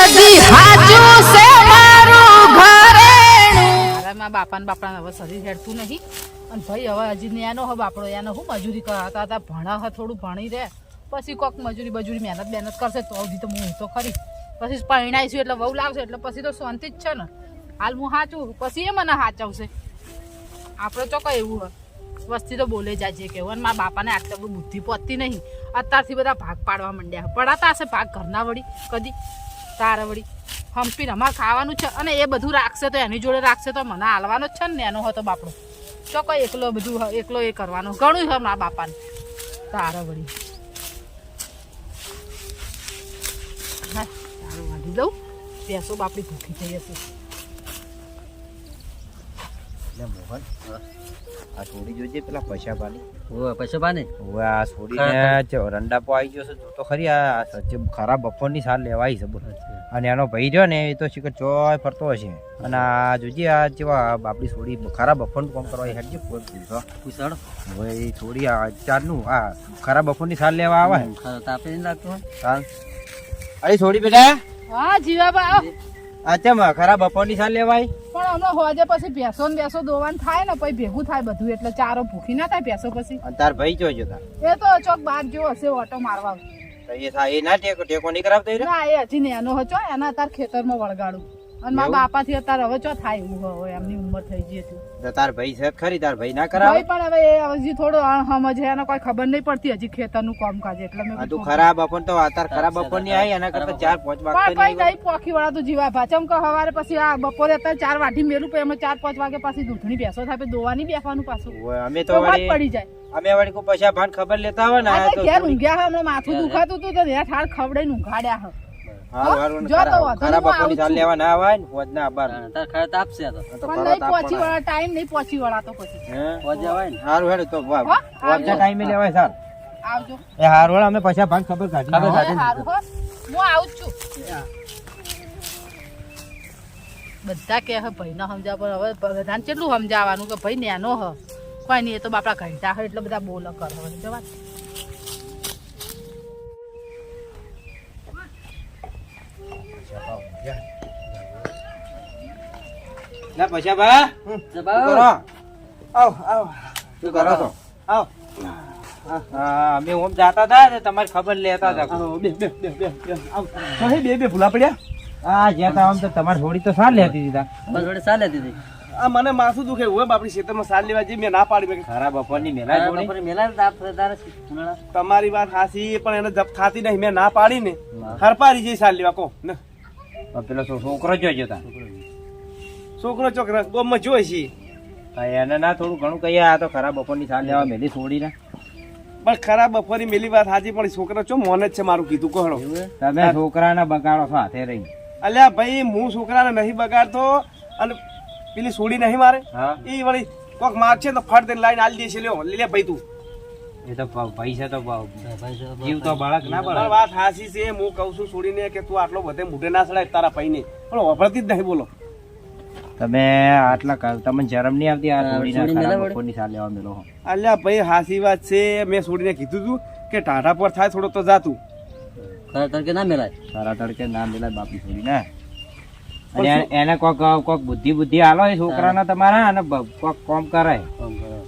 જદી હાચું છે મારું ઘરેણું મારા મા બાપા ને હવે શરીર હેડતું નહીં. અને ભાઈ હવે હજી ન્યાનો હવે બાપડો એનો શું મજૂરી કરાતા હતા. ભણા હા, થોડું ભણી રહે. પછી કોક મજૂરી બજૂરી મહેનત મહેનત કરશે તો હજી તો હું તો ખરી. પછી પરણાઈશું એટલે વહુ લાવશે એટલે પછી તો શાંતિ જ છે ને. હાલ હું સાચું પછી એ મને સાચવશે આપણે ચોક્કસ એવું હોય. વસ્તી તો બોલે જાય કેવું અને મારા બાપાને આટલી બધી બુદ્ધિ પહોંચતી નહીં. અત્યારથી બધા ભાગ પાડવા માંડ્યા પડાતા હશે ભાગ ઘરના વળી. કદી તારે વળી હમ્પીને અમારે ખાવાનું છે અને એ બધું રાખશે તો એની જોડે રાખશે તો મને હાલવાનો જ છે ને એનો હતો બાપડો. ચોક્કસ એકલો બધું એકલો એ કરવાનું. ઘણું છે મારા બાપાને. તારે વળી હા તારું વાંધી દઉં બાપડી ભૂખી થઈ હશે મોહન આ છોડી જોજે પેલા પૈસા પાની ઓવે પૈસા પાને હવે આ છોડીને રંડા રંડાપો આવી ગયો છે તો ખરી આ સચ્ચે ખરાબ બફોરની સાર લેવાય છે બોલ. અને એનો ભાઈ રહ્યો ને એ તો શીખર ચોય ફરતો હશે. અને આ જોજે આ જેવા આપણી છોડી ખરાબ બફોરનું કામ કરવા હેડજે. કોઈ દીધો પૂછાડ એ છોડી આ ચારનું આ ખરાબ બફોરની સાર લેવા આવે. તાપે નહીં લાગતું હોય? અરે છોડી બેટા. હા જીવાબા આવો. આ ખરા ખરાબ બપોરની સાલ લેવાય? પણ હમણાં હોજે પછી ભેંસો ને બેસો દોવાનું થાય ને પછી ભેગું થાય બધું એટલે ચારો ભૂખી ના થાય ભેંસો પછી. તાર ભાઈ જોજો તાર? એ તો ચોક બહાર જો હશે ઓટો મારવા. એ ના ટેકો ટેકો નહીં કરાવતો ના એ હજી નેનો હતો એના તાર ખેતરમાં વળગાડું. અને મારા બાપાથી અત્યારે હવે ચો થાય એવું હવે એમની ઉંમર થઈ ગઈ હતી. તાર ભાઈ છે ખરી? તાર ભાઈ ના કરાવે? ભાઈ પણ હવે એ હજી થોડો સમજ છે એને કોઈ ખબર નહીં પડતી હજી ખેતરનું કામકાજ એટલે મેં તું ખરાબ બપોર તો આ તાર ખરાબ બપોરની આવી એના કરતા ચાર પાંચ પણ વાગતા કઈ નહીં પોખી વાળા તો જીવા ભાચમ કે હવારે પછી આ બપોરે અત્યારે ચાર વાઢી મેલું પછી અમે ચાર પાંચ વાગે પાછી દૂધની બેસો થાય પછી દોવાની બેસવાનું પાછું. અમે તો પડી જાય. અમે વાળી કો પછી ભાન ખબર લેતા હોય ને ઘેર ઊંઘ્યા હમણાં માથું દુખાતું હતું તો ત્યાં ઠાર ખવડાઈને ઊંઘાડ્યા ના ને ના પણ હોય ને હારું હેડ તો વાહ. હો, હોજના આવજો. ટાઈમે લેવાય સાર આવજો. એ હારું હેડ, અમે પૈસા ભાન ખબર કાઢી ખબર નાખો. એ હારું હો. હું આવું જ છું. બધા કે હે ભાઈ ના સમજાવ પણ હવે બધાને કેટલું સમજાવવાનું કે ભાઈ નેનો હ. કોઈ નહીં એ તો બાપડા ઘંટા હોય એટલે બધા બોલ કર જવા લે પૈસા ભા કરો. આવ આવ. શું કરો છો? આવ. અમે ઓમ જાતા હતા ને તમારી ખબર લેતા હતા. બે બે બે બે બે. આવ. બે બે ભૂલા પડ્યા? હા જ્યાં તા આમ તો તમારી થોડી તો સાર લેતી દીધા. બસ વળી ચાલે દીધી આ મને માથું દુખે હોય બાપડી ખેતરમાં સાલ લેવા જઈએ મેં ના પાડી મેં ખરાબ બપોરની મેલા જોડી? મેલા તમારી વાત હાસી પણ એને જપ ખાતી નહીં મેં ના પાડી ને. હરપારી જઈ સાલ લેવા કો ને. પેલો છોકરો જોઈ તા. છોકરો છોકરા ગોમમાં જોઈ છે. ભાઈ એને ના થોડું ઘણું કહીએ આ તો ખરાબ બપોરની સાલ લેવા મેલી છોડી ને પણ ખરાબ બપોરની મેલી વાત સાચી પણ છોકરા ચો મોને જ છે મારું કીધું કહો તમે છોકરાને બગાડો છો હાથે રહી અલ્યા ભાઈ હું છોકરાને નહીં બગાડતો અને પેલી છોડી નહીં મારે. હા. એ વળી કોક માગશે તો ફટ દઈને લાઈન આલી દેશે લ્યો લે ભાઈ તું. એ તો પૈસા તો જીવ તો બાળક ના બાળક વાત હાસી છે હું કહું છું છોડીને કે તું આટલો બધે મોઢે ના સડાય તારા પૈને પણ વપરતી જ નહીં બોલો. તમે આટલા કાલ તમને શરમ નહીં આવતી આ છોડીને. બપોરની સાલ લેવા મેલો અલ્યા ભાઈ હાસી વાત છે. મેં છોડીને કીધું તું કે ટાટા પર થાય થોડો તો જાતું ખરા તડકે ના મેલાય. તારા તડકે ના મેલાય બાપી છોડી ને. અને એને- કોક કોક બુદ્ધિ બુદ્ધિ આલો એ છોકરાને તમારા અને કોક કોમ કરાય. કોમ કરો.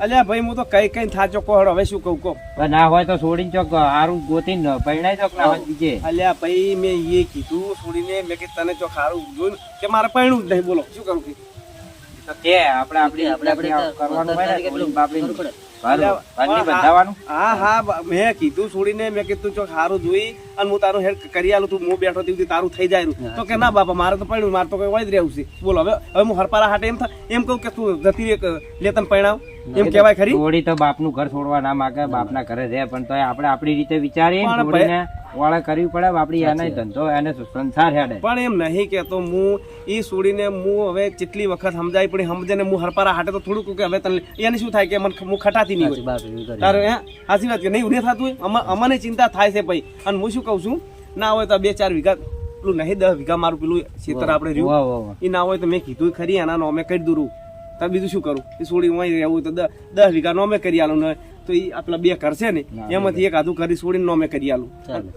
અલ્યા ભાઈ હું તો કઈ કઈ થાચો કોહડ હવે શું કહું કો ના હોય તો છોડીને ચોક હારું ગોતીને પરણાય ચોક ના હોય બીજે. અલ્યા ભાઈ મેં એ કીધું છોડીને મેં કે તને ચોક હારું જોયું કે મારે પરણું જ નહીં બોલો. શું કરું કે? આપણે આપણે- આપણે આપણે કરવાનું હોય ને કેટલું હા, હા. હા મેં કીધું છોડીને મેં કીધું જો ખારું જોઈ અને હું તારું હેડ કરી આલું તું. હું બેઠો હતી તારું થઈ જાય તો કે ના બાપા મારે તો પડ્યું મારે તો કઈ વળી જ રહેવું છે. બોલો હવે હવે હું હરપારા હાટે એમ એમ કહું કે તું જતી રે લે તને પૈણાવ એમ કહેવાય ખરી. છોડી તો બાપનું ઘર છોડવા ના માગે બાપના ઘરે રહે પણ તોય આપણે આપણી રીતે વિચારીએ વાળા કરવી પડે આપડી એને ધંધો એને સંસાર હેડે. પણ એમ નહીં કેતો હું એ છોડીને હું હવે જેટલી વખત સમજાય પડી સમજે ને હું હરપારા હાટે તો થોડુંક કે હવે તને એને શું થાય કે મને હું ખટાતી નહીં હોય. તારે હે? સાચી વાત કે નહીં? ઉને થતું અમને ચિંતા થાય છે ભાઈ. અને હું શું કહું છું? ના હોય તો બે ચાર વીઘા પેલું નહીં દસ વીઘા મારું પેલું ખેતર આપણે રહ્યું. એ ના હોય તો મેં કીધું ખરી એના અમે કરી દૂરું. તો બીજું શું કરું? એ સોડી હું રહેવું તો દસ વીઘા નોમે કરી આલું ને તો એ આપણા બે કરશે ને એમાંથી એક આધું કરી છોડીને નોમે કરી આલું.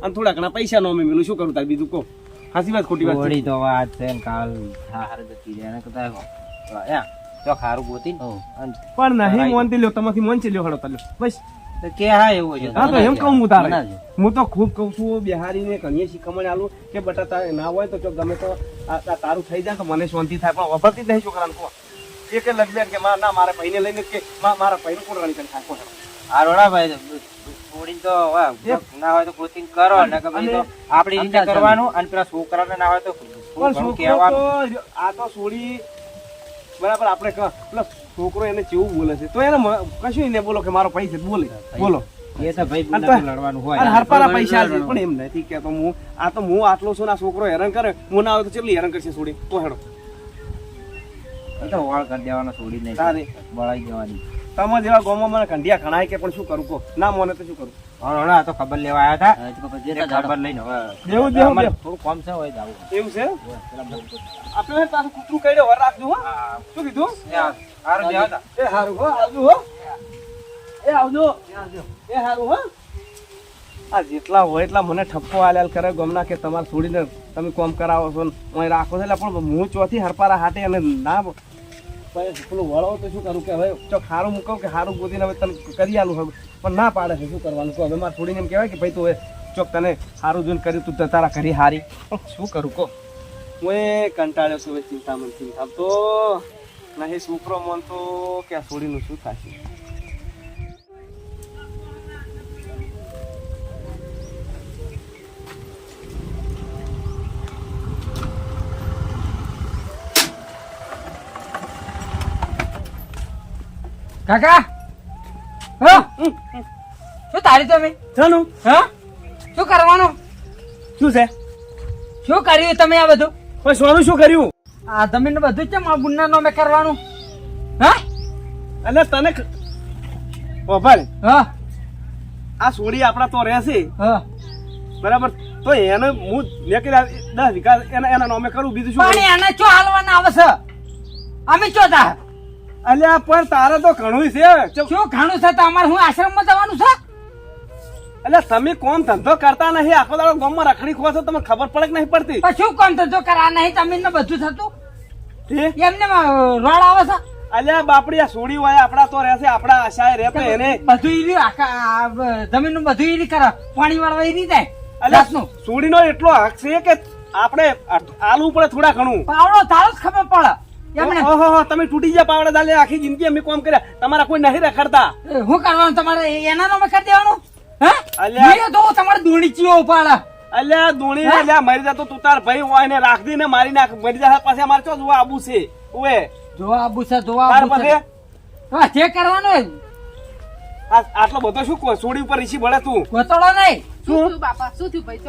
અને થોડા ઘણા પૈસા નોમે મેલું. શું કરું તાર બીજું કહો? હાસી વાત ખોટી વાત. તો વાત છે ને કાલ હાર જતી એને કદાચ તો ખારું ગોતી પણ નહીં મોનતી લ્યો તમાથી મોન લ્યો હડો તલ્યો બસ. કે હા એવું છે. હા તો એમ કહું હું તારે. હું તો ખૂબ કહું છું બિહારીને ઘણીએ શીખમણ આલું કે બટા તારે ના હોય તો જો ગમે તો તારું થઈ જાય તો મને શાંતિ થાય. પણ વફરતી જ નહીં છોકરાને કહો. એ લગભગ કે માં ના મારે ભાઈને લઈને કે મા- મારા ભાઈનું કોણ રણી કરી થાય કોણ આ રોડા ભાઈ છોડી તો ના હોય તો કોચિંગ કરો ને કે ભાઈ તો આપણી રીતે કરવાનું અને પેલા છોકરાને ના હોય તો આ તો છોડી બરાબર આપણે છોકરો એને જેવું બોલે છે તો એને કશું એને બોલો કે મારો ભાઈ છે બોલે બોલો. એ તો ભાઈ લડવાનું હોય. પૈસા. પણ એમ નથી કેતો હું આ તો હું આટલો છું ના છોકરો હેરાન કરે હું ના આવે તો કેટલી હેરાન કરશે છોડી તો હેડો. તો વાળ કરી દેવાનો છોડી નહીં તારે બળાઈ જવાની. તમારા જેવા ગામમાં મને કંઢિયા ઘણાય કે પણ શું કરું કો ના મને તો શું કરું? હમણાં આ તો ખબર લેવા આવ્યા હતા. ખબર લઈને હવે. થોડું કોમ છે હોય જાવું એવું છે? આપણે પાછું કૂતરું કર્યો વર રાખજો હો. શું કીધું? હતા. એ હારું હો આવજો હો. એ આવજો. એ હારું હો. આ જેટલા હોય એટલા મને ઠપકો આલ્યાલ કરે ગમના કે તમારે છોડીને તમે કોમ કરાવો છો ને રાખો છો એટલે પણ હું ચોથી હરપારા હાટે અને ના પેલું વળો તો શું કરું કે હવે ચોક ખારું મૂકું કે હારું ગોતીને હવે તને કરી આલું હવે. પણ ના પાડે છે, શું કરવાનું? કહો હવે મારે થોડીને એમ કહેવાય કે ભાઈ તું હવે ચોક તને સારું જોઈને કર્યું, તું તારા કરી હારી. પણ શું કરું કહો હું એ કંટાળ્યો છું હવે ચિંતા મન ચિંતા તો નહીં, છોકરો મન તો કે છોડીનું શું થશે? કાકા? હા? શું તારી તમે? જાનું હા? શું કરવાનું? શું છે? શું કર્યું તમે આ બધું? કોઈ સોનું શું કર્યું? આ જમીન બધું છે મા ગુન્ના નામે કરવાનું? હા? એટલે તને ઓભાળ હા? આ સોડી આપણા તો રહેશે હા? બરાબર? તો એને હું કીધા દસ વિકાસ એના એના નામે કરું બીજું શું પણ? એને ચો હાલવાના આવે છે? અમે ચો તા અલ્યા પણ તારે તો ઘણું છે. શું ઘણું છે? તો અમારે હું આશ્રમમાં જવાનું છે? અલ્યા તમે કોમ ધંધો કરતા નહીં આખો દાડો ગામમાં રખડી ખો છો તમને ખબર પડે કે નહીં પડતી? શું કોણ ધંધો કરા નહીં? જમીન બધું થતું? એમને રોડ આવે છે? અલ્યા બાપડી આ સોડી હોય આપણા તો રહેશે આપણા આશાએ રહે તો એને બધું ઈરી આખા જમીનનું બધું ઈરી કરે પાણી વાળવા ઈરી જાય અલ્યા સોડી સોડીનો એટલો હક છે કે આપણે આલુ પડે થોડા ઘણું. પાવડો તારો જ ખબર પડે. ઓહો તમે તૂટી ગયા પાવડા દાલે આખી જિંદગી અમે કોમ કર્યા. તમારા કોઈ નહીં રખડતા. હું કરવાનું? તમારે એના નામે કરી દેવાનું? હે? અલ્યા. તો તમારે દોડી ચીઓ અલ્યા દોણી અલ્યા મરી જતો તું તાર ભાઈ હોય ને રાખ દી ને મારી નાખ. મરી જાય પાછા અમારે ચો જોવા આબુ છે. ઓએ. જોવા બુસા જોવા તાર બુસા. હા જે કરવાનું આટલો બધો શું કહો સોડી ઉપર રીસી ભળે તું? નહીં. શું બાપા? શું થયું ભાઈ?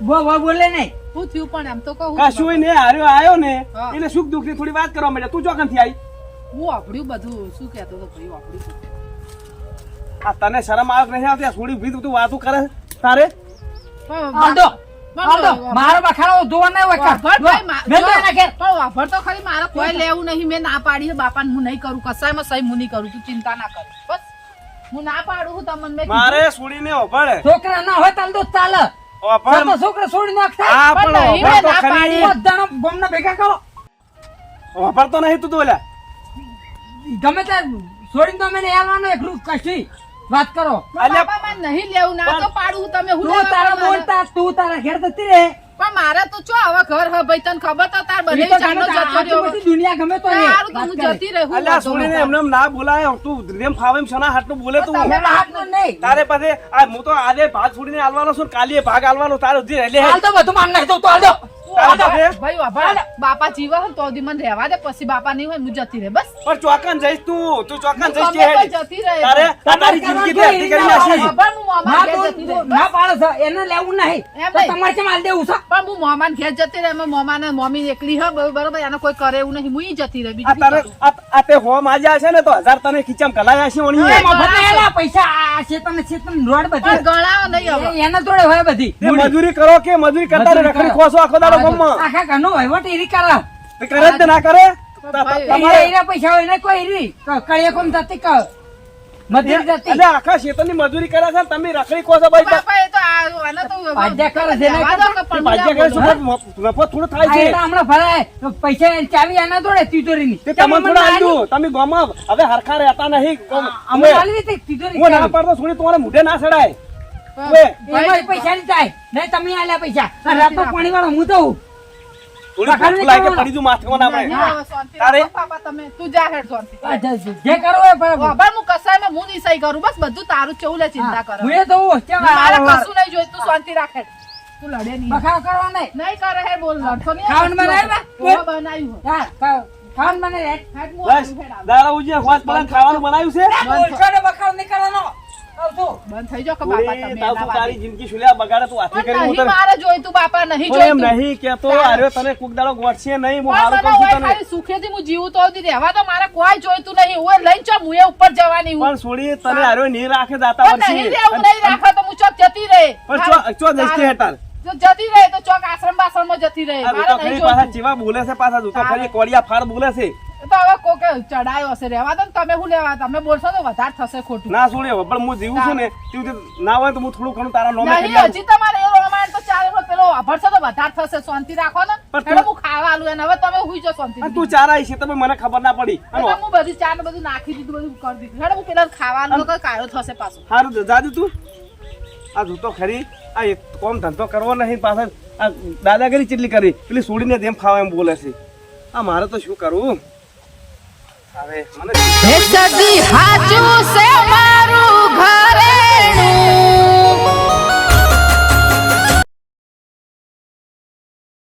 બોલો? બો બો બોલે નહીં. શું થયું પણ આમ તો કહું કશું ને હાર્યો આવ્યો ને એટલે સુખ દુઃખની થોડી વાત કરવા માંડ્યા. તું ચોકનથી આવી હું આપડ્યું બધું. શું કહેતો હતો ભાઈ આપડ્યું આ તને શરમ આવે નહીં આવતી? આ થોડી ભીત તું વાતું કરે તારે? પણ આલદો પણ આલદો વાપર- મારો બખાડો ધોવા નહીં હોય વાપર કાં. ભાઈ, મા- મેં તો એના ઘેર પણ વાપર તો ખરી મારે કોઈ લેવું નહીં. મેં ના પાડી છે બાપાને હું નહીં કરું કસાયમાં સહી હું નહીં કરું. તું ચિંતા ના કર. બસ. હું ના પાડું છું તમને. મારે સોડી ને છોકરા ના હોય તાલ તો ચાલે. છોડી આ પણ તો ખરી. ભેગા કરો. ઓભળ તો નહીં તું બોલ્યા ગમે તે છોડીને તો અમે નહીં આવવાનું એકલું કશી. વાત કરો. અલ્યા, બાપા નહીં લેવું ના તો પાડું તમે હું તારા બોલતા તું તારા ઘેર જતી રહે. પણ મારે તો ચો હવે ઘર હ ભાઈ તને ખબર તો તાર બધે તે જતો રહ્યો દુનિયા ગમે તો રહે. સારું તો હું જતી રહું. અલ્યા સુણીને એમને એમ ના બોલાય તું. જેમ ફાવે એમ શના હાટલું બોલે તું તમે નું નહીં. તારે પાસે આ હું તો આજે ભાગ છોડીને આલવાનો છું કાલે ભાગ આલવાનો તારો જે એટલે હાલ તો બધું માન નાખી દઉં તો હાલ દો. બાપા જીવે છે ને તો મને રહેવા દે પછી બાપા નહીં હોય હું જતી રહે બસ. પણ ચોકન જઈશ તું. તું ચોકન જઈશ ગમે કે તો હેડ. જતી રહે. તારે તારી જિંદગી તે કરી નાખી વાપર હું મોમાન ના ઘેર તો જતી રહે ના પાડે છે એને લેવું નહીં. તો તમારે કેમ હાલ દેવું છે? પણ હું મોમાન ઘેર જતી રહે મોમાન મમ્મી એકલી હ બરોબર બરોબર એને કોઈ કરે એવું નહીં. હું જતી રહે બીજું તારે આ તે હો માજ્યા છે ને તો હજાર તને ખીચામ કલાયા છે ઓણી મફત નહીં પૈસા આ રોડ બધી. ગણાવો નહીં હવે. એના જોડે હોય બધી. મજૂરી કરો કે મજૂરી કરતા રખડી ખોસો આખો દાડો આખા ઘરનો વહીવટ એરી કરે. કરે જ ના કરે? ત- ત- ભાઈ, એને તમારે પૈસા હોય એને કોઈ એરી ક- કોમ જતી ક અને આખા ખેતરની મજૂરી કરે છે તમે રખડી કહો ભાઈ બાપા એ તો આને તો ભાજ્યા કરે છે, રહેવા દો કે પણ ભાજ્યા કરે શું નફો નફો થોડો થાય છે. હમણાં ભરાય. પૈસા ચાવી આના જોડે તિજોરીની. તે તમે થોડા તમે ગામમાં હવે હરખા રહેતા નહીં. અમે આલી હતી તિજોરી હું ના પાડતો છોડી તમારે મુઢે ના એમાં પૈસા ની થાય. નહીં તમે આલ્યા પૈસા. રાતો પાણી વાળો હું તો ખાવાનું બનાવ્યું છે? બંધ થઈ જાઓ કે બાપા તમે તાવ તારી જિંદગી શુલ્યા બગાડે તું હાથી કરી ઉતર મારે જોઈતું બાપા નહીં પણ એમ જોઈતું નહીં કેતો અરે તને કોક દાડો ગોઠશે નહીં હું હારું કહું છું તને. ખાલી સુખેથી હું જીવું તો હતી રહેવા તો મારે કોઈ જોઈતું નહીં. હું લઈને ચો ઉપર જવાની હું. પણ છોડી તને હારો નહીં રાખે દાતા પણ વર્ષી. નહીં રહેવું નહીં રાખો તો હું ચોક જતી રહે. પણ ચો ચો જઈશ કે જો જતી રહે તો ચોક આશ્રમ બાશ્રમ જતી રહે. મારે તો નહીં ખરી પાછા જોઈતું. ચીવા બોલે છે પાછા તો ખરી કોડિયા ફાર બોલે છે. તો હવે કોકે ચડાયો હશે. રહેવા દો ને તમે શું લેવા તમે બોલશો તો વધારે થશે ખોટું. ના છોડી હવે પણ હું જીવું છું ને તું ના હોય તો હું થોડું ઘણું તારા નોમે નહીં હજી તમારે એ રોમાન તો ચાલે પણ પેલો અભરશો તો વધારે થશે. શાંતિ રાખો ને. પણ હું ખાવા આલું એને. હવે તમે હુઈ જો શાંતિ તું ચાર આવી છે તમે મને ખબર ના પડી. હું બધી ચા ને બધું નાખી દીધું બધું કરી દીધું. હેડો હું પેલા ખાવા આલું તો કાયો થશે પાછું. સારું જાજુ તું. આ તું તો ખરી. આ એક કોમ ધંધો કરવો નહીં પાછળ. આ દાદાગીરી ચેટલી કરી? પેલી છોડીને જેમ ખાવા એમ બોલે છે. આ મારે તો શું કરવું હવે મને હાચું છે મારું?